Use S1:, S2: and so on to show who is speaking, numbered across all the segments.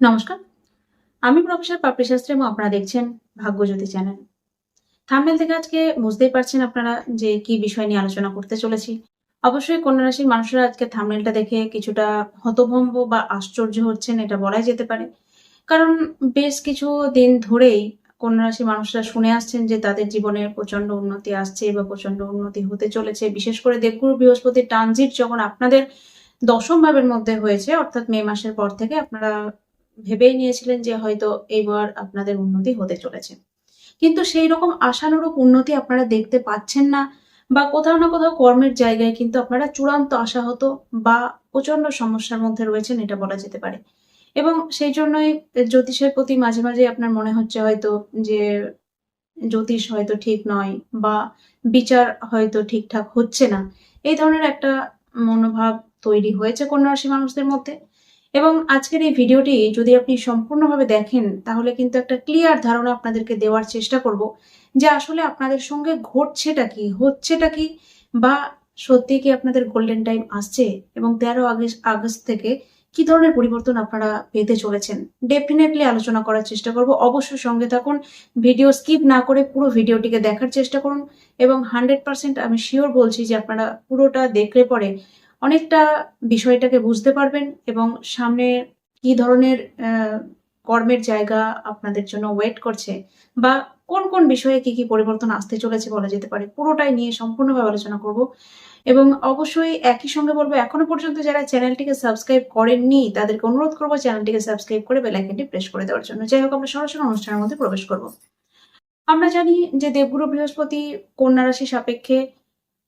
S1: নমস্কার। আমি প্রফেসর পাপড়ি শাস্ত্রী এবং আপনারা দেখছেন ভাগ্যজ্যোতি চ্যানেল। থাম্বনেল থেকে আজকে বুঝতেই পারছেন আপনারা যে কি বিষয় নিয়ে আলোচনা করতে চলেছি। অবশ্যই কন্যা রাশির মানুষরা আজকে থাম্বনেলটা দেখে কিছুটা হতভম্ব বা আশ্চর্য হচ্ছেন, এটা বলাই যেতে পারে। কারণ বেশ কিছু দিন ধরেই কন্যা রাশির মানুষরা শুনে আসছেন যে তাদের জীবনের প্রচণ্ড উন্নতি আসছে বা প্রচণ্ড উন্নতি হতে চলেছে। বিশেষ করে দেবগুরু বৃহস্পতির ট্রানজিট যখন আপনাদের দশম ভাবের মধ্যে হয়েছে, অর্থাৎ মে মাসের পর থেকে আপনারা ভেবেই নিয়েছিলেন যে হয়তো এইবার আপনাদের উন্নতি হতে চলেছে। কিন্তু সেই রকম আশানুরূপ উন্নতি আপনারা দেখতে পাচ্ছেন না বা কোথাও না কোথাও কর্মের জায়গায় কিন্তু আপনারা চূড়ান্ত আশাহত বা প্রচণ্ড সমস্যার মধ্যে রয়েছেন এটা বলা যেতে পারে। এবং সেই জন্যই জ্যোতিষের প্রতি মাঝে মাঝে আপনার মনে হচ্ছে হয়তো যে জ্যোতিষ হয়তো ঠিক নয় বা বিচার হয়তো ঠিকঠাক হচ্ছে না। এই ধরনের একটা মনোভাব তৈরি হয়েছে কন্যা রাশি মানুষদের মধ্যে। এবং আজকের এই ভিডিওটি যদি আপনি সম্পূর্ণভাবে দেখেন, তাহলে কিন্তু একটা ক্লিয়ার ধারণা আপনাদেরকে দেওয়ার চেষ্টা করব যে আসলে আপনাদের সঙ্গে ঘটছেটা কি, হচ্ছেটা কি, বা সত্যি কি আপনাদের গোল্ডেন টাইম আসছে এবং তেরো আগস্ট আগস্ট থেকে কি ধরনের পরিবর্তন আপনারা পেতে চলেছেন? ডেফিনেটলি আলোচনা করার চেষ্টা করব। অবশ্যই সঙ্গে থাকুন। ভিডিও স্কিপ না করে পুরো ভিডিওটিকে দেখার চেষ্টা করুন এবং হান্ড্রেড পার্সেন্ট আমি শিওর বলছি যে আপনারা পুরোটা দেখলে পরে অনেকটা বিষয়টাকে বুঝতে পারবেন এবং সামনে কি ধরনের কর্মের জায়গা আপনাদের জন্য ওয়েট করছে বা কোন কোন বিষয়ে কি কি পরিবর্তন আসতে চলেছে বলা যেতে পারে, পুরোটাই নিয়ে সম্পূর্ণভাবে আলোচনা করব। এবং অবশ্যই একই সঙ্গে বলব, এখনও পর্যন্ত যারা চ্যানেলটিকে সাবস্ক্রাইব করেননি, তাদেরকে অনুরোধ করব চ্যানেলটিকে সাবস্ক্রাইব করে বেল আইকনটি প্রেস করে দেওয়ার জন্য। যাই হোক, আমরা সরাসরি অনুষ্ঠানের মধ্যে প্রবেশ করব। আমরা জানি যে দেবগুরু বৃহস্পতি কন্যা রাশি সাপেক্ষে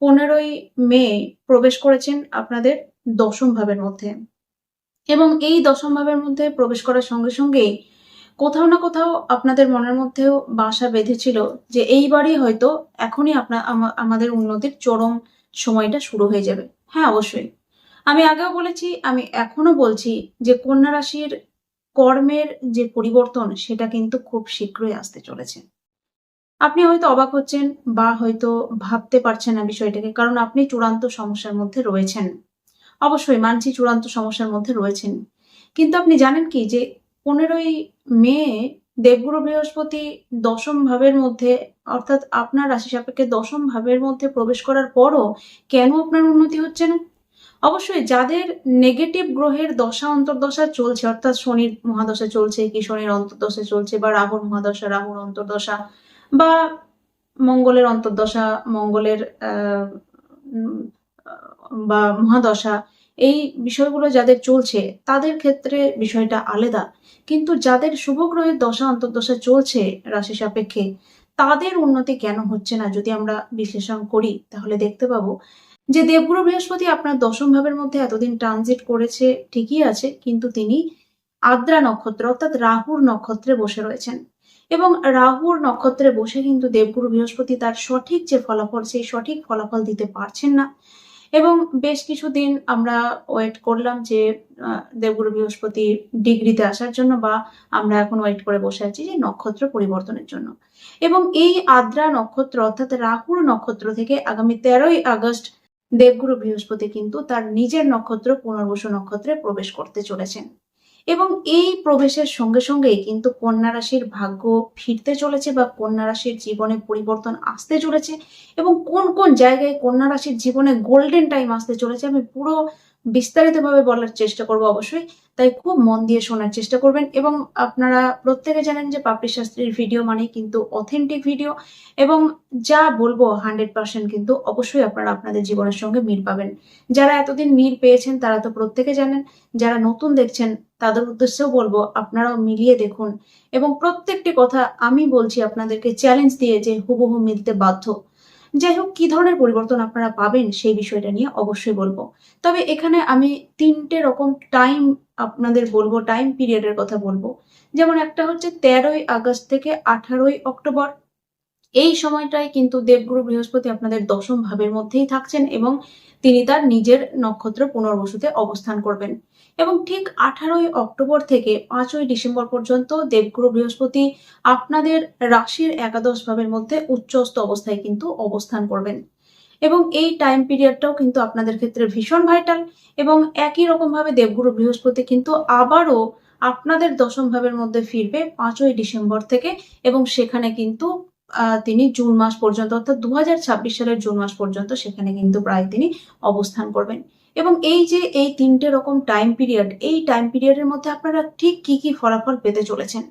S1: পনেরোই মে প্রবেশ করেছেন আপনাদের দশম ভাবের মধ্যে। এবং এই দশম ভাবের মধ্যে প্রবেশ করার সঙ্গে সঙ্গেই কোথাও না কোথাও আপনাদের মনের মধ্যেও বাসা বেঁধেছিল যে এইবারই হয়তো এখনই আপনার আমাদের উন্নতির চরম সময়টা শুরু হয়ে যাবে। হ্যাঁ অবশ্যই। আমি আগেও বলেছি, আমি এখনও বলছি যে কন্যা রাশির কর্মের যে পরিবর্তন, সেটা কিন্তু খুব শীঘ্রই আসতে চলেছে। আপনি হয়তো অবাক হচ্ছেন বা হয়তো ভাবতে পারছেন না বিষয়টাকে, কারণ আপনি চূড়ান্ত সমস্যার মধ্যে রয়েছেন। অবশ্যই মানছি চূড়ান্ত সমস্যার মধ্যে রয়েছেন। কিন্তু আপনি জানেন কি যে পনেরোই মে দেবগুরু বৃহস্পতি দশম ভাবের মধ্যে, অর্থাৎ আপনার রাশি সাপেক্ষে দশম ভাবের মধ্যে প্রবেশ করার পরও কেন আপনার উন্নতি হচ্ছে না? অবশ্যই যাদের নেগেটিভ গ্রহের দশা অন্তর্দশা চলছে, অর্থাৎ শনির মহাদশা চলছে কি শনির অন্তর্দশা চলছে বা রাহুর মহাদশা, রাহুর অন্তর্দশা বা মঙ্গলের অন্তর্দশা, মঙ্গলের বা মহাদশা, এই বিষয়গুলো যাদের চলছে, তাদের ক্ষেত্রে বিষয়টা আলাদা। কিন্তু যাদের শুভ গ্রহের দশা, অন্তর্দশা চলছে রাশি সাপেক্ষে, তাদের উন্নতি কেন হচ্ছে না যদি আমরা বিশ্লেষণ করি? তাহলে দেখতে পাবো যে দেবগুরু বৃহস্পতি আপনার দশম ভাবের মধ্যে এতদিন ট্রানজিট করেছে, ঠিকই আছে, কিন্তু তিনি আদ্রা নক্ষত্র, অর্থাৎ রাহুর নক্ষত্রে বসে রয়েছেন। এবং রাহুর নক্ষত্রে বসে কিন্তু দেবগুরু বৃহস্পতি তার সঠিক যে ফলাফল, সেই সঠিক ফলাফল দিতে পারছেন না। এবং বেশ কিছুদিন আমরা ওয়েট করলাম যে দেবগুরু বৃহস্পতি ডিগ্রিতে আসার জন্য বা আমরা এখন ওয়েট করে বসে আছি যে নক্ষত্র পরিবর্তনের জন্য। এবং এই আদ্রা নক্ষত্র অর্থাৎ রাহুর নক্ষত্র থেকে আগামী তেরোই আগস্ট দেবগুরু বৃহস্পতি কিন্তু তার নিজের নক্ষত্র পুনর্বসু নক্ষত্রে প্রবেশ করতে চলেছেন। এবং এই প্রবেশের সঙ্গে সঙ্গেই কিন্তু কন্যা রাশির ভাগ্য ফিরতে চলেছে বা কন্যা রাশির জীবনে পরিবর্তন আসতে চলেছে এবং কোন কোন জায়গায় কন্যা রাশির জীবনে গোল্ডেন টাইম আসতে চলেছে আমি পুরো বিস্তারিতভাবে বলার চেষ্টা করব অবশ্যই। তাই খুব মন দিয়ে শোনার চেষ্টা করবেন এবং আপনারা প্রত্যেকে জানেন যে পাপড়ি শাস্ত্রীর ভিডিও মানে কিন্তু অথেন্টিক ভিডিও এবং যা বলব হান্ড্রেড পার্সেন্ট কিন্তু অবশ্যই আপনারা আপনাদের জীবনের সঙ্গে মিল পাবেন। যারা এতদিন মিল পেয়েছেন তারা তো প্রত্যেকে জানেন, যারা নতুন দেখছেন তাদের উদ্দেশ্যেও বলব, আপনারাও মিলিয়ে দেখুন। এবং প্রত্যেকটি কথা আমি বলছি আপনাদেরকে চ্যালেঞ্জ দিয়ে যে হুবহু মিলতে বাধ্য। যাই হোক, কি ধরনের পরিবর্তন আপনারা পাবেন সেই বিষয়টা নিয়ে অবশ্যই বলব। তবে এখানে আমি তিনটে রকম টাইম আপনাদের বলব টাইম পিরিয়ডের কথা বলব। যেমন একটা হচ্ছে তেরোই আগস্ট থেকে আঠারোই অক্টোবর। এই সময়টায় কিন্তু দেবগুরু বৃহস্পতি আপনাদের দশম ভাবের মধ্যেই থাকছেন এবং তিনি তার নিজের নক্ষত্র পুনর্বসুতে অবস্থান করবেন। এবং ঠিক আঠারোই অক্টোবর থেকে পাঁচই ডিসেম্বর পর্যন্ত দেবগুরু বৃহস্পতি আপনাদের রাশির একাদশ ভাবের মধ্যে উচ্চস্থ অবস্থায় কিন্তু অবস্থান করবেন। এবং এই টাইম পিরিয়ডটাও কিন্তু আপনাদের ক্ষেত্রে ভীষণ ভাইটাল এবং একই রকম ভাবে দেবগুরু বৃহস্পতি কিন্তু আবারও আপনাদের দশম ভাবের মধ্যে ফিরবে পাঁচই ডিসেম্বর থেকে এবং সেখানে কিন্তু তিনি জুন মাস পর্যন্ত, অর্থাৎ দু হাজার ছাব্বিশ সালের জুন মাস পর্যন্ত সেখানে কিন্তু প্রায় তিনি অবস্থান করবেন। এবং এই যে এই তিনটে রকম টাইম পিরিয়ড এই টাইম পিরিয়ডের মধ্যে আপনারা ঠিক কি কি ফলাফল পেতে চলেছেন?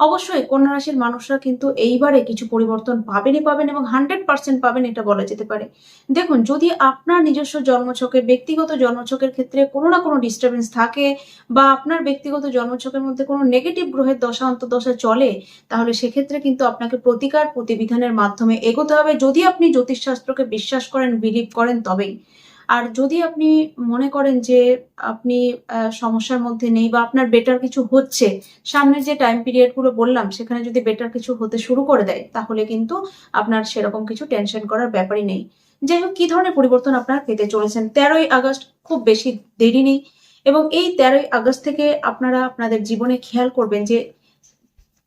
S1: অবশ্যই কন্যা রাশির মানুষরা কিন্তু এইবারে কিছু পরিবর্তন পাবেনই পাবেন এবং হান্ড্রেড পার্সেন্ট পাবেন, এটা বলা যেতে পারে। দেখুন, যদি আপনার নিজস্ব জন্মছকে ব্যক্তিগত জন্মছকের ক্ষেত্রে কোনো না কোনো ডিস্টারবেন্স থাকে বা আপনার ব্যক্তিগত জন্মছকের মধ্যে কোনো নেগেটিভ গ্রহের দশা অন্তর্দশা চলে, তাহলে সেক্ষেত্রে কিন্তু আপনাকে প্রতিকার প্রতিবিধানের মাধ্যমে এগোতে হবে। যদি আপনি জ্যোতিষশাস্ত্রকে বিশ্বাস করেন বিলিভ করেন, তবেই। আর যদি আপনি মনে করেন যে আপনি সমস্যার মধ্যে নেই বা আপনার বেটার কিছু হচ্ছে, সামনের যে টাইম পিরিয়ডগুলো বললাম, সেখানে যদি বেটার কিছু হতে শুরু করে দেয়, তাহলে কিন্তু আপনার সেরকম কিছু টেনশন করার ব্যাপারই নেই। যাই হোক, কি ধরনের পরিবর্তন আপনার পেতে চলেছেন? তেরোই আগস্ট খুব বেশি দেরি নেই এবং এই তেরোই আগস্ট থেকে আপনারা আপনাদের জীবনে খেয়াল করবেন যে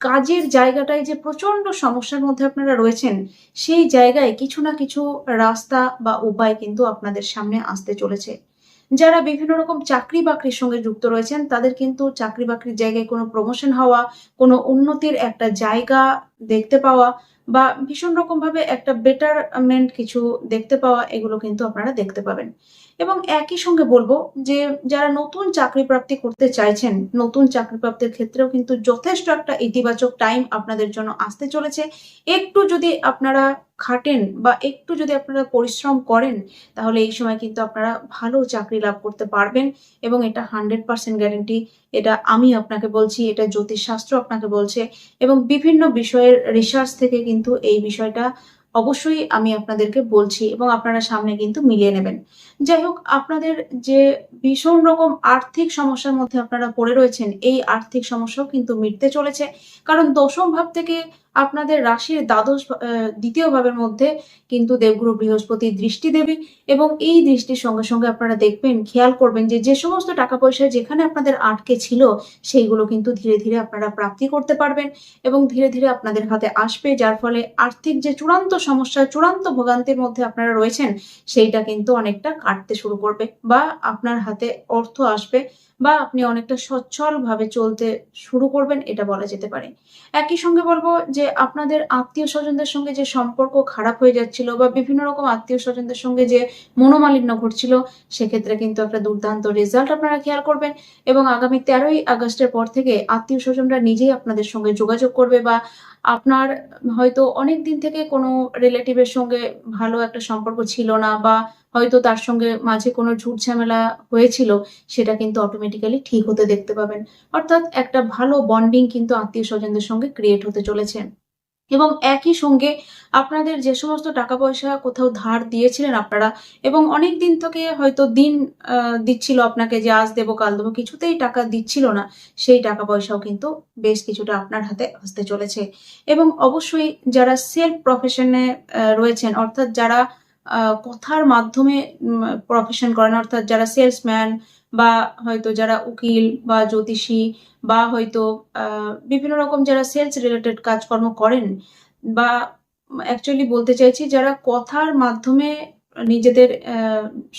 S1: কাজের জায়গাটায় যে প্রচণ্ড সমস্যার মধ্যে আপনারা রয়েছেন, সেই জায়গায় কিছু না কিছু রাস্তা বা উপায় কিন্তু আপনাদের সামনে আসতে চলেছে। যারা বিভিন্ন রকম চাকরি বাকরির সঙ্গে যুক্ত রয়েছেন, তাদের কিন্তু চাকরি বাকরির জায়গায় কোনো প্রমোশন হওয়া, কোনো উন্নতির একটা জায়গা দেখতে পাওয়া বা ভীষণ রকম ভাবে একটা বেটারমেন্ট কিছু দেখতে পাওয়া, এগুলো কিন্তু আপনারা দেখতে পাবেন। এবং একই সঙ্গে বলব যে যারা নতুন চাকরি প্রাপ্তি করতে চাইছেন, নতুন চাকরি প্রাপ্তির ক্ষেত্রেও কিন্তু যথেষ্ট একটা ইতিবাচক টাইম আপনাদের জন্য আসতে চলেছে। একটু যদি আপনারা খাটেন বা একটু যদি আপনারা পরিশ্রম করেন, তাহলে এই সময় কিন্তু আপনারা ভালো চাকরি লাভ করতে পারবেন এবং এটা হান্ড্রেড পার্সেন্ট গ্যারেন্টি এটা আমি আপনাকে বলছি, এটা জ্যোতিষশাস্ত্র আপনাকে বলছে এবং বিভিন্ন বিষয়ের রিসার্চ থেকে কিন্তু এই বিষয়টা অবশ্যই আমি আপনাদেরকে বলছি এবং আপনারা সামনে কিন্তু মিলিয়ে নেবেন। যাই হোক, আপনাদের যে ভীষণ রকম আর্থিক সমস্যার মধ্যে আপনারা পড়ে রয়েছেন, এই আর্থিক সমস্যাও কিন্তু মিটতে চলেছে। কারণ দশম ভাব থেকে আপনাদের রাশির দ্বাদশ দ্বিতীয় ভাবের মধ্যে কিন্তু দেবগুরু বৃহস্পতি দৃষ্টি দেবে এবং এই দৃষ্টির সঙ্গে সঙ্গে আপনারা দেখবেন, খেয়াল করবেন যে যে সমস্ত টাকা পয়সা যেখানে আপনাদের আটকে ছিল, সেইগুলো কিন্তু ধীরে ধীরে আপনারা প্রাপ্তি করতে পারবেন এবং ধীরে ধীরে আপনাদের হাতে আসবে, যার ফলে আর্থিক যে চূড়ান্ত সমস্যা, চূড়ান্ত ভোগান্তির মধ্যে আপনারা রয়েছেন, সেইটা কিন্তু অনেকটা কাটতে শুরু করবে বা আপনার হাতে অর্থ আসবে বা আপনি অনেকটা সচ্ছল ভাবে চলতে শুরু করবেন, এটা বলা যেতে পারে। একই সঙ্গে বলব যে আপনাদের আত্মীয় স্বজনদের সঙ্গে যে সম্পর্ক খারাপ হয়ে যাচ্ছিল বা বিভিন্ন রকম আত্মীয় স্বজনদের সঙ্গে যে মনোমালিন্য ঘটছিল, সেক্ষেত্রে কিন্তু একটা দুর্দান্ত রেজাল্ট আপনারা খেয়াল করবেন এবং আগামী তেরোই আগস্টের পর থেকে আত্মীয় স্বজনরা নিজেই আপনাদের সঙ্গে যোগাযোগ করবে বা আপনার হয়তো অনেক দিন থেকে কোনো রিলেটিভের সঙ্গে ভালো একটা সম্পর্ক ছিল না বা হয়তো তার সঙ্গে মাঝে কোনো ঝুট ঝামেলা হয়েছিল, সেটা কিন্তু অটোমেটিক্যালি ঠিক হতে দেখতে পাবেন। অর্থাৎ একটা ভালো বন্ডিং কিন্তু আত্মীয় স্বজনদের সঙ্গে ক্রিয়েট হতে চলেছে। এবং একই সঙ্গে আপনাদের যে সমস্ত টাকা পয়সা কোথাও ধার দিয়েছিলেন আপনারা, এবং অনেক দিন থেকে হয়তো দিন দিচ্ছিল আপনাকে যে আজ দেবো, কাল দেবো, কিছুতেই টাকা দিচ্ছিল না, সেই টাকা পয়সাও কিন্তু বেশ কিছুটা আপনার হাতে আসতে চলেছে। এবং অবশ্যই যারা সেলফ প্রফেশনে রয়েছেন, অর্থাৎ যারা কথার মাধ্যমে প্রফেশন করেন। অর্থাৎ যারা সেলসম্যান বা হয়তো যারা উকিল বা জ্যোতিষী বা হয়তো বিভিন্ন রকম যারা সেলস রিলেটেড কাজকর্ম করেন বা অ্যাকচুয়ালি বলতে চাইছি, যারা কথার মাধ্যমে নিজেদের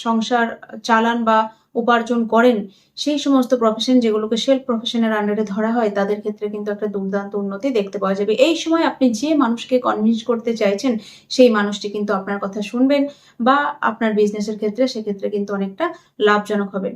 S1: সংসার চালান বা উপার্জন করেন, সেই সমস্ত প্রফেশন যেগুলোকে সেলফ প্রফেশনের আন্ডারে ধরা হয়, তাদের ক্ষেত্রে কিন্তু একটা দুর্দান্ত উন্নতি দেখতে পাওয়া যাবে। এই সময় আপনি যে মানুষকে কনভিন্স করতে চাইছেন, সেই মানুষটি কিন্তু আপনার কথা শুনবেন বা আপনার বিজনেসের ক্ষেত্রে সেক্ষেত্রে কিন্তু অনেকটা লাভজনক হবে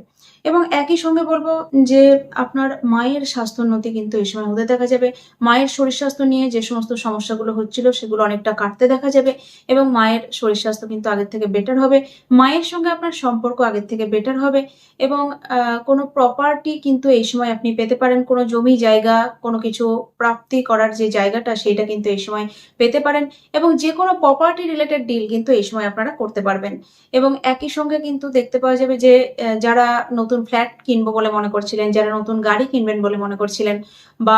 S1: এবং একই সঙ্গে বলব যে আপনার মায়ের স্বাস্থ্যোন্নতি কিন্তু এই সময় হতে দেখা যাবে। মায়ের শরীর স্বাস্থ্য নিয়ে যে সমস্ত সমস্যাগুলো হচ্ছিল, সেগুলো অনেকটা কাটতে দেখা যাবে এবং মায়ের শরীর স্বাস্থ্য কিন্তু আগের থেকে বেটার হবে। মায়ের সঙ্গে আপনার সম্পর্ক আগের থেকে বেটার হবে এবং কোনো প্রপার্টি কিন্তু এই সময় আপনি পেতে পারেন। কোনো জমি জায়গা, কোনো কিছু প্রাপ্তি করার যে জায়গাটা সেটা কিন্তু এই সময় পেতে পারেন এবং যে কোনো প্রপার্টি রিলেটেড ডিল কিন্তু এই সময় আপনারা করতে পারবেন। এবং একই সঙ্গে কিন্তু দেখতে পাওয়া যাবে যে যারা নতুন ফ্ল্যাট কিনবো বলে মনে করছিলেন, যারা নতুন গাড়ি কিনবেন বলে মনে করছিলেন, বা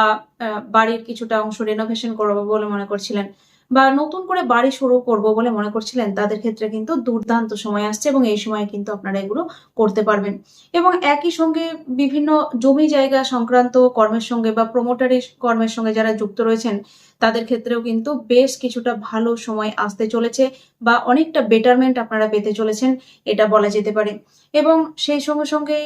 S1: বাড়ির কিছুটা অংশ রেনোভেশন করব বলে মনে করছিলেন, বা নতুন করে বাড়ি শুরু করব বলে মনে করছিলেন, তাদের ক্ষেত্রে কিন্তু দুর্দান্ত সময় আসছে এবং এই সময়ে কিন্তু আপনারা এগুলো করতে পারবেন। এবং একই সঙ্গে বিভিন্ন জমি জায়গা সংক্রান্ত কর্মের সঙ্গে বা প্রমোটারি কর্মের সঙ্গে যারা যুক্ত রয়েছেন তাদের ক্ষেত্রেও কিন্তু বেশ কিছুটা ভালো সময় আসতে চলেছে বা অনেকটা বেটারমেন্ট আপনারা পেতে চলেছেন, এটা বলা যেতে পারে। এবং সেই সঙ্গে সঙ্গে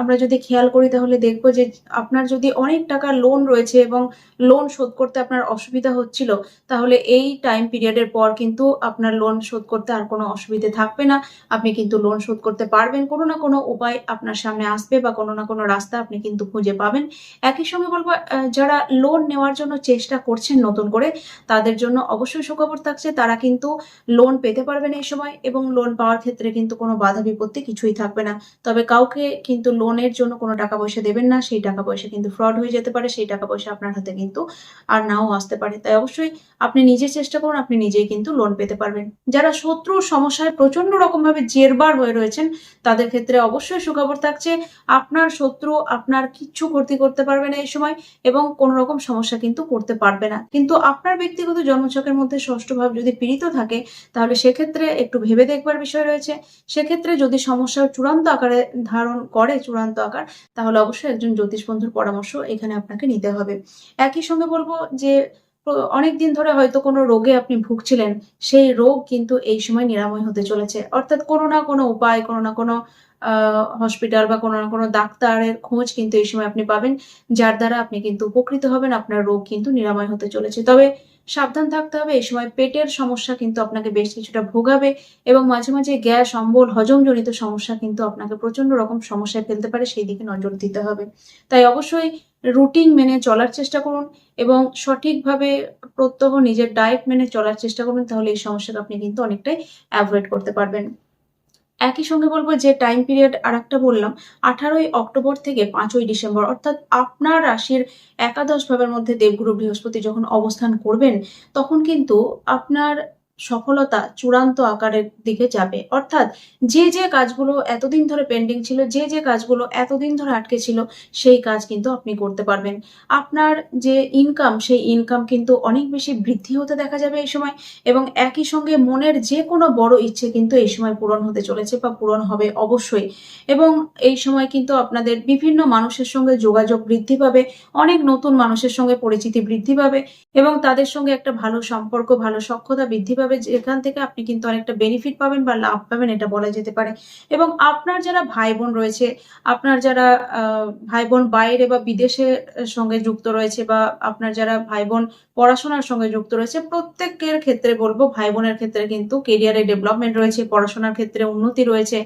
S1: আমরা যদি খেয়াল করি তাহলে দেখব যে আপনার যদি অনেক টাকা লোন রয়েছে এবং লোন শোধ করতে আপনার অসুবিধা হচ্ছিল, তাহলে এই টাইম পিরিয়ডের পর কিন্তু আপনার লোন শোধ করতে আর কোনো অসুবিধে থাকবে না। আপনি কিন্তু লোন শোধ করতে পারবেন, কোনো না কোনো উপায় আপনার সামনে আসবে বা কোনো না কোনো রাস্তা আপনি কিন্তু খুঁজে পাবেন। একই সঙ্গে বলব যারা লোন নেওয়ার জন্য চেষ্টা করছেন নতুন করে, তাদের জন্য অবশ্যই সুখবর থাকছে। তারা কিন্তু লোন পেতে পারবেন এই সময় এবং লোন পাওয়ার ক্ষেত্রে কিন্তু কোনো বাধা বিপত্তি কিছুই থাকবে না। তবে কাউকে কিন্তু লোনের জন্য কোনো টাকা পয়সা দেবেন না, সেই টাকা পয়সা কিন্তু ফ্রড হয়ে যেতে পারে, সেই টাকা পয়সা আপনার হাতে কিন্তু আর নাও আসতে পারে। তাই অবশ্যই আপনি নিজে চেষ্টা করুন, আপনি নিজেই কিন্তু লোন পেতে পারবেন। যারা শত্রুর সমস্যায় প্রচণ্ড রকম ভাবে জেরবার হয়ে রয়েছেন, তাদের ক্ষেত্রে অবশ্যই সুখবর থাকছে। আপনার শত্রু আপনার কিচ্ছু ক্ষতি করতে পারবে না এই সময় এবং কোনো রকম সমস্যা কিন্তু করতে পারবে না। কিন্তু আপনার ব্যক্তিগত জন্মছকের মধ্যে ষষ্ঠ ভাব যদি পীড়িত থাকে, তাহলে সেক্ষেত্রে একটু ভেবে দেখবার বিষয় রয়েছে। সেক্ষেত্রে যদি সমস্যা চূড়ান্ত আকারে ধারণ করে, চূড়ান্ত আকার, তাহলে অবশ্যই একজন জ্যোতিষ বন্ধুর পরামর্শ এখানে আপনাকে নিতে হবে। একই সঙ্গে বলব যে অনেক দিন ধরে হয়তো কোনো রোগে আপনি ভুগছিলেন, সেই রোগ কিন্তু এই সময় নিরাময় হতে চলেছে। অর্থাৎ কোনো না কোনো উপায়, কোনো না কোনো হসপিটাল বা কোনো না কোনো ডাক্তারের খোঁজ কিন্তু এই সময় আপনি পাবেন, যার দ্বারা আপনি কিন্তু উপকৃত হবেন, আপনার রোগ কিন্তু নিরাময় হতে চলেছে। তবে সাবধান থাকতে হবে, এই সময় পেটের সমস্যা কিন্তু আপনাকে বেশ কিছুটা ভোগাবে এবং মাঝে মাঝে গ্যাস, অম্বল, হজমজনিত সমস্যা কিন্তু আপনাকে প্রচণ্ড রকম সমস্যায় ফেলতে পারে, সেই দিকে নজর দিতে হবে। তাই অবশ্যই রুটিন মেনে চলার চেষ্টা করুন এবং সঠিকভাবে প্রত্যহ নিজের ডায়েট মেনে চলার চেষ্টা করুন, তাহলে এই সমস্যাকে আপনি কিন্তু অনেকটাই অ্যাভয়েড করতে পারবেন। একই সঙ্গে বলব যে টাইম পিরিয়ড আর একটা বললাম, আঠারোই অক্টোবর থেকে পাঁচই ডিসেম্বর, অর্থাৎ আপনার রাশির একাদশ ভাবের মধ্যে দেবগুরু বৃহস্পতি যখন অবস্থান করবেন, তখন কিন্তু আপনার সফলতা চূড়ান্ত আকারের দিকে যাবে। অর্থাৎ যে যে কাজগুলো এতদিন ধরে পেন্ডিং ছিল, যে যে কাজগুলো এতদিন ধরে আটকে ছিল, সেই কাজ কিন্তু আপনি করতে পারবেন। আপনার যে ইনকাম সেই ইনকাম কিন্তু অনেক বেশি বৃদ্ধি হতে দেখা যাবে এই সময় এবং একই সঙ্গে মনের যে কোনো বড় ইচ্ছে কিন্তু এই সময় পূরণ হতে চলেছে বা পূরণ হবে অবশ্যই। এবং এই সময় কিন্তু আপনাদের বিভিন্ন মানুষের সঙ্গে যোগাযোগ বৃদ্ধি পাবে, অনেক নতুন মানুষের সঙ্গে পরিচিতি বৃদ্ধি পাবে এবং তাদের সঙ্গে একটা ভালো সম্পর্ক, ভালো সক্ষতা বৃদ্ধি পাবে। যেখান থেকে আপনি কিন্তু অনেকটা বেনিফিট পাবেন বা লাভ পাবেন, এটা বলা যেতে পারে। এবং আপনার যারা ভাই বোন রয়েছে, আপনার যারা ভাই বোন বাইরে বা বিদেশের সঙ্গে যুক্ত রয়েছে বা আপনার যারা ভাই বোন পড়াশোনার সঙ্গে যুক্ত রয়েছে, প্রত্যেকের ক্ষেত্রে বলব ভাই বোনের ক্ষেত্রে কিন্তু কেরিয়ারে ডেভেলপমেন্ট রয়েছে, পড়াশোনার ক্ষেত্রে উন্নতি রয়েছে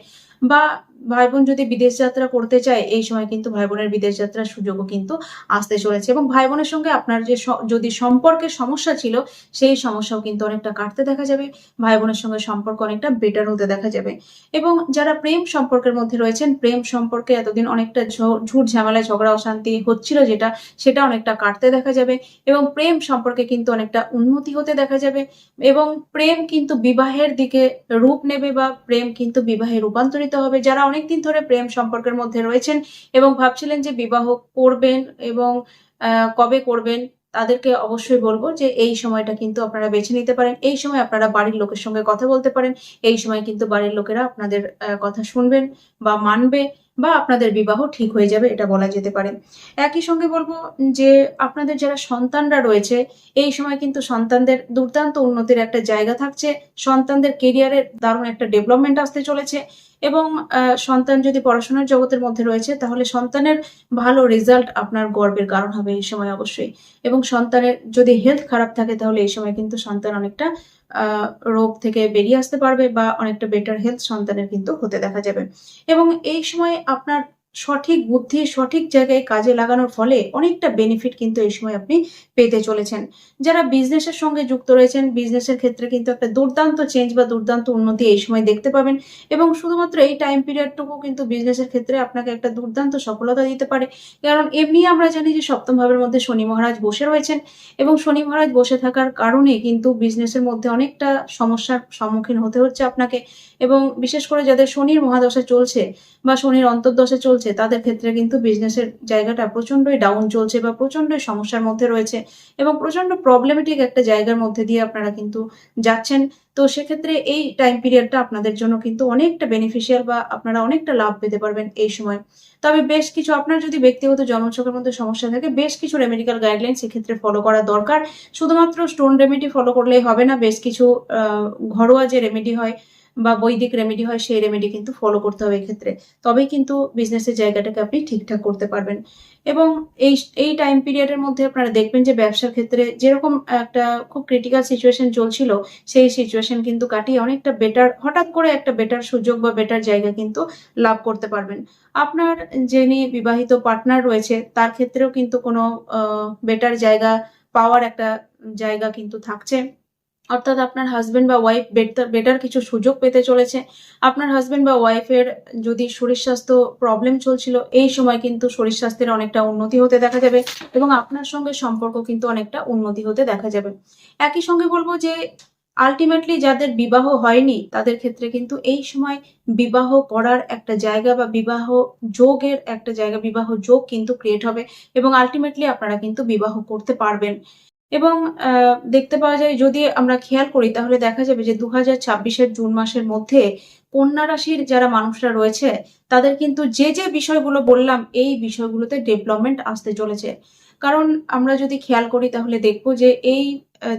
S1: বা ভাই বোন যদি বিদেশ যাত্রা করতে চায়, এই সময় কিন্তু ভাই বোনের বিদেশ যাত্রার সুযোগও কিন্তু আসতে চলেছে। এবং ভাই বোনের সঙ্গে আপনার যে যদি সম্পর্কের সমস্যা ছিল, সেই সমস্যাও কিন্তু অনেকটা কাটতে দেখা যাবে। ভাই বোনের সঙ্গে সম্পর্ক অনেকটা বেটার হতে দেখা যাবে। এবং যারা প্রেম সম্পর্কের মধ্যে রয়েছেন, প্রেম সম্পর্কে এতদিন অনেকটা ঝুট ঝামেলা, ঝগড়া, অশান্তি হচ্ছিল যেটা, সেটা অনেকটা কাটতে দেখা যাবে। এবং প্রেম সম্পর্কে কিন্তু অনেকটা উন্নতি হতে দেখা যাবে। এবং প্রেম কিন্তু বিবাহের দিকে রূপ নেবে বা প্রেম কিন্তু বিবাহে রূপান্তরিত হবে। যারা অনেকদিন ধরে প্রেম সম্পর্কের মধ্যে রয়েছেন এবং ভাবছিলেন যে বিবাহ করবেন এবং কবে করবেন তাদেরকে অবশ্যই বলব যে এই সময়টা কিন্তু আপনারা বেছে নিতে পারেন। এই সময় আপনারা বাড়ির লোকের সঙ্গে কথা বলতে পারেন। এই সময় কিন্তু বাড়ির লোকেরা আপনাদের কথা শুনবেন বা মানবে। বা আপনাদের বিবাহ ঠিক হয়ে যাবে, এটা বলা যেতে পারে। একই সঙ্গে বলব যে আপনাদের যারা সন্তানরা রয়েছে, এই সময় কিন্তু সন্তানদের দুর্দান্ত উন্নতির একটা জায়গা থাকছে। সন্তানদের কেরিয়ারের দারুণ একটা ডেভেলপমেন্ট আসতে চলেছে এবং সন্তান যদি পড়াশোনার জগতের মধ্যে রয়েছে, তাহলে সন্তানের ভালো রেজাল্ট আপনার গর্বের কারণ হবে এই সময় অবশ্যই। এবং সন্তানের যদি হেলথ খারাপ থাকে, তাহলে এই সময় কিন্তু সন্তান অনেকটা রোগ থেকে বেরিয়ে আসতে পারবে বা অনেকটা বেটার হেলথ সন্তানের কিন্তু হতে দেখা যাবে। এবং এই সময় আপনার সঠিক বুদ্ধি, সঠিক জায়গায় কাজে লাগানোর ফলে অনেকটা বেনিফিট কিন্তু এই সময় আপনি পেতে চলেছেন। যারা বিজনেসের সঙ্গে যুক্ত রয়েছেন বিজনেসের ক্ষেত্রে কিন্তু একটা দুর্দান্ত চেঞ্জ বা দুর্দান্ত উন্নতি এই সময় দেখতে পাবেন এবং শুধুমাত্র এই টাইম পিরিয়ডটুকু কিন্তু বিজনেসের ক্ষেত্রে আপনাকে একটা দুর্দান্ত সফলতা দিতে পারে। কারণ এমনি আমরা জানি যে সপ্তম ভাবের মধ্যে শনি মহারাজ বসে রয়েছেন এবং শনি মহারাজ বসে থাকার কারণে কিন্তু বিজনেসের মধ্যে অনেকটা সমস্যার সম্মুখীন হতে হচ্ছে আপনাকে এবং বিশেষ করে যাদের শনির মহাদশা চলছে বা শনির অন্তর্দশা চলছে চলছে তাদের ক্ষেত্রে কিন্তু বিজনেসের জায়গাটা প্রচন্ডই ডাউন চলছে বা প্রচন্ডই সমস্যার মধ্যে রয়েছে এবং প্রচণ্ড প্রবলেমেটিক একটা জায়গার মধ্যে দিয়ে আপনারা কিন্তু যাচ্ছেন। তো সেক্ষেত্রে এই টাইম পিরিয়ডটা আপনাদের জন্য কিন্তু অনেকটা বেনিফিশিয়াল বা আপনারা অনেকটা লাভ পেতে পারবেন এই সময়। তবে বেশ কিছু, আপনার যদি ব্যক্তিগত জন্মছকের মধ্যে সমস্যা থাকে, বেশ কিছু রেমেডিক্যাল গাইডলাইন সেক্ষেত্রে ফলো করা দরকার। শুধুমাত্র স্টোন রেমেডি ফলো করলেই হবে না, বেশ কিছু ঘরোয়া যে রেমেডি হয় বা বৈদিক রেমেডি হয়, সেই রেমেডি কিন্তু ফলো করতে হবে এক্ষেত্রে। তবেই কিন্তু বিজনেসের জায়গাটাকে আপনি ঠিকঠাক করতে পারবেন। এবং এই এই টাইম পিরিয়ডের মধ্যে আপনারা দেখবেন যে ব্যবসার ক্ষেত্রে যেরকম একটা খুব ক্রিটিক্যাল সিচুয়েশন চলছিল, সেই সিচুয়েশন কিন্তু কাটিয়ে অনেকটা বেটার হঠাৎ করে একটা বেটার সুযোগ বা বেটার জায়গা কিন্তু লাভ করতে পারবেন। আপনার যিনি বিবাহিত পার্টনার রয়েছে, তার ক্ষেত্রেও কিন্তু কোনো বেটার জায়গা পাওয়ার একটা জায়গা কিন্তু থাকছে। অর্থাৎ আপনার হাজবেন্ড বা ওয়াইফ বেটার বেটার কিছু সুযোগ পেতে চলেছে। আপনার হাজবেন্ড বা ওয়াইফের যদি শরীর স্বাস্থ্য প্রবলেম চলছিল, এই সময় কিন্তু শরীর স্বাস্থ্যের অনেকটা উন্নতি হতে দেখা যাবে এবং আপনার সঙ্গে সম্পর্ক কিন্তু অনেকটা উন্নতি হতে দেখা যাবে। একই সঙ্গে বলব যে আলটিমেটলি যাদের বিবাহ হয়নি, তাদের ক্ষেত্রে কিন্তু এই সময় বিবাহ করার একটা জায়গা বা বিবাহ যোগের একটা জায়গা, বিবাহ যোগ কিন্তু ক্রিয়েট হবে এবং আলটিমেটলি আপনারা কিন্তু বিবাহ করতে পারবেন। এবং দেখতে পাওয়া যায় যদি আমরা খেয়াল করি, তাহলে দেখা যাবে যে দু হাজার ছাব্বিশের জুন মাসের মধ্যে কন্যা রাশির যারা মানুষরা রয়েছে, তাদের কিন্তু যে যে বিষয়গুলো বললাম, এই বিষয়গুলোতে ডেভেলপমেন্ট আসতে চলেছে। কারণ আমরা যদি খেয়াল করি, তাহলে দেখব যে এই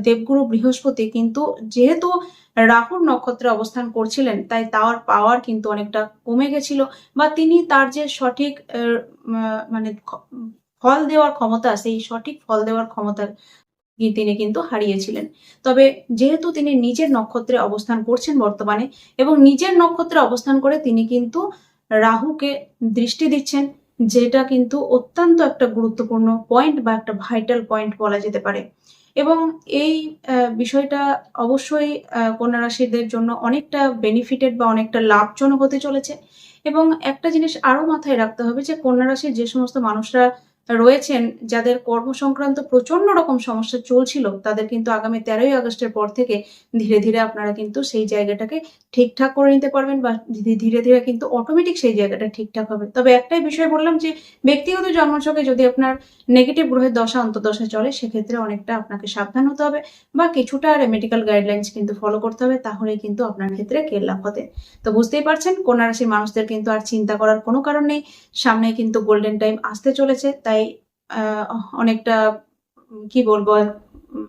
S1: দেবগুরু বৃহস্পতি কিন্তু যেহেতু রাহুর নক্ষত্রে অবস্থান করছিলেন, তাই তার পাওয়ার কিন্তু অনেকটা কমে গেছিল বা তিনি তার যে সঠিক মানে ফল দেওয়ার ক্ষমতা, সেই সঠিক ফল দেওয়ার ক্ষমতা তিনি কিন্তু হারিয়েছিলেন। তবে যেহেতু তিনি নিজের নক্ষত্রে অবস্থান করছেন বর্তমানে এবং নিজের নক্ষত্রে অবস্থান করে তিনি কিন্তু রাহুকে দৃষ্টি দিচ্ছেন, যেটা কিন্তু অত্যন্ত একটা গুরুত্বপূর্ণ পয়েন্ট বা একটা ভাইটাল পয়েন্ট বলা যেতে পারে। এবং এই বিষয়টা অবশ্যই কন্যা রাশিদের জন্য অনেকটা বেনিফিটেড বা অনেকটা লাভজনক হতে চলেছে। এবং একটা জিনিস আরও মাথায় রাখতে হবে যে কন্যা রাশির যে সমস্ত মানুষরা রয়েছেন যাদের কর্ম সংক্রান্ত প্রচণ্ড রকম সমস্যা চলছিল, তাদের কিন্তু আগামী তেরোই আগস্টের পর থেকে ধীরে ধীরে আপনারা কিন্তু সেই জায়গাটাকে ঠিকঠাক করে নিতে পারবেন বা ধীরে ধীরে কিন্তু অটোমেটিক সেই জায়গাটা ঠিকঠাক হবে। তবে একটাই বিষয় বললাম যে, ব্যক্তিগত জন্মছকে যদি আপনার নেগেটিভ গ্রহের দশা অন্তর্দশা চলে, সেক্ষেত্রে অনেকটা আপনাকে সাবধান হতে হবে বা কিছুটা মেডিকেল গাইডলাইন্স কিন্তু ফলো করতে হবে তাহলে কিন্তু আপনার ক্ষেত্রে কেল্লা হতে তো বুঝতেই পারছেন কন্যা রাশির মানুষদের কিন্তু আর চিন্তা করার কোনো কারণ নেই। সামনে কিন্তু গোল্ডেন টাইম আসতে চলেছে, তাই আহ, অনেকটা কি বলব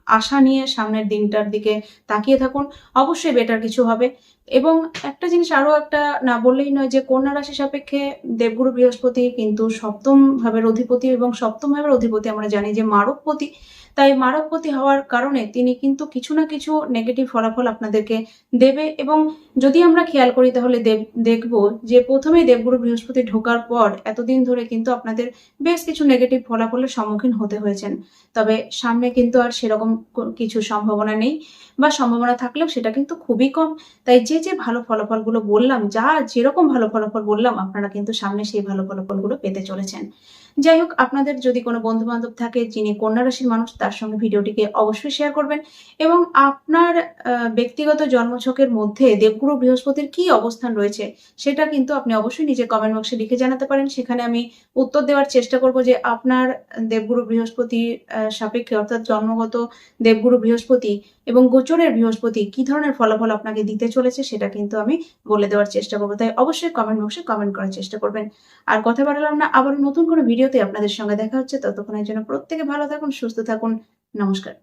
S1: আশা নিয়ে সামনের দিনটার দিকে তাকিয়ে থাকুন। অবশ্যই বেটার কিছু হবে। এবং একটা জিনিস আরও একটা না বললেই নয় যে কন্যা রাশি সাপেক্ষে দেবগুরু বৃহস্পতি কিন্তু সপ্তম ভাবের অধিপতি এবং সপ্তম ভাবের অধিপতি আমরা জানি যে মারকপতি। তাই মারকপতি হওয়ার কারণে তিনি কিন্তু কিছু না কিছু নেগেটিভ ফলাফল আপনাদেরকে দেবে এবং যদি আমরা খেয়াল করি তাহলে দেব, দেখব যে প্রথমে দেবগুরু বৃহস্পতি ঢোকার পর এতদিন ধরে কিন্তু আপনাদের বেশ কিছু নেগেটিভ ফলাফলের সম্মুখীন হতে হয়েছেন। তবে সামনে কিন্তু আর সেরকম কিছু সম্ভাবনা নেই বা সম্ভাবনা থাকলেও সেটা কিন্তু খুবই কম। তাই যে যে যে ভালো ফলাফলগুলো বললাম, যা যেরকম ভালো ফলাফল বললাম, আপনারা কিন্তু সামনে সেই ভালো ফলাফলগুলো পেতে চলেছেন। যাই হোক, আপনাদের যদি কোনো বন্ধু বান্ধব থাকে যিনি কন্যা রাশির মানুষ, তার সঙ্গে ভিডিওটিকে অবশ্যই শেয়ার করবেন এবং আপনার ব্যক্তিগত জন্মছকের মধ্যে দেবগুরু বৃহস্পতির কি অবস্থান রয়েছে সেটা কিন্তু আপনি অবশ্যই নিজে কমেন্ট বক্সে লিখে জানাতে পারেন। সেখানে আমি উত্তর দেওয়ার চেষ্টা করব যে আপনার দেবগুরু বৃহস্পতি সাপেক্ষে অর্থাৎ জন্মগত দেবগুরু বৃহস্পতি এবং গোচরের বৃহস্পতি কি ধরনের ফলাফল আপনাকে দিতে চলেছে সেটা কিন্তু আমি বলে দেওয়ার চেষ্টা করব। তাই অবশ্যই কমেন্ট বক্সে কমেন্ট করার চেষ্টা করবেন। আর কথা বাড়ালাম না আবার নতুন কোনো ভিডিওতে আপনাদের সঙ্গে দেখা হচ্ছে। ততক্ষণের জন্য প্রত্যেকে ভালো থাকুন সুস্থ থাকুন। নমস্কার।